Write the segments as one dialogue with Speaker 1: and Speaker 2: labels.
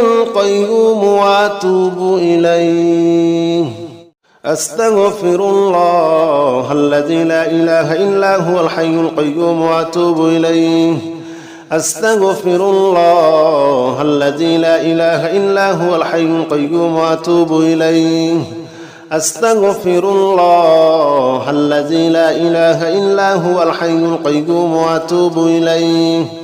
Speaker 1: القيوم وأتوب إليه. أستغفر الله الذي لا إله إلا هو الحي القيوم وأتوب إليه. أستغفر الله الذي لا إله إلا هو الحي القيوم وأتوب إليه. أستغفر الله الذي لا إله إلا هو الحي القيوم وأتوب إليه.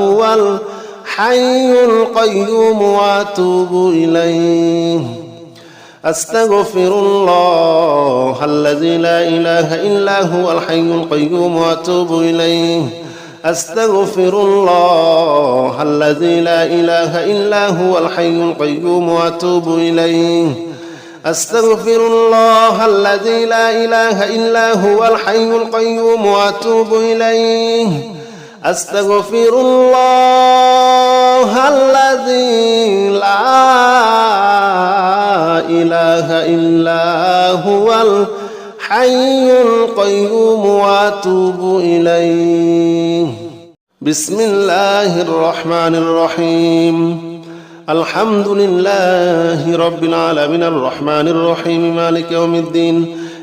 Speaker 1: هو الحي القيوم وأتوب إليه. أستغفر الله الذي لا إله إلا هو الحي القيوم وأتوب إليه. أستغفر الله الذي لا إله إلا هو الحي القيوم وأتوب إليه. أستغفر الله الذي لا إله إلا هو الحي القيوم وأتوب إليه. أستغفر الله الذي لا إله إلا هو الحي القيوم وأتوب إليه. بسم الله الرحمن الرحيم. الحمد لله رب العالمين الرحمن الرحيم. مالك يوم الدين.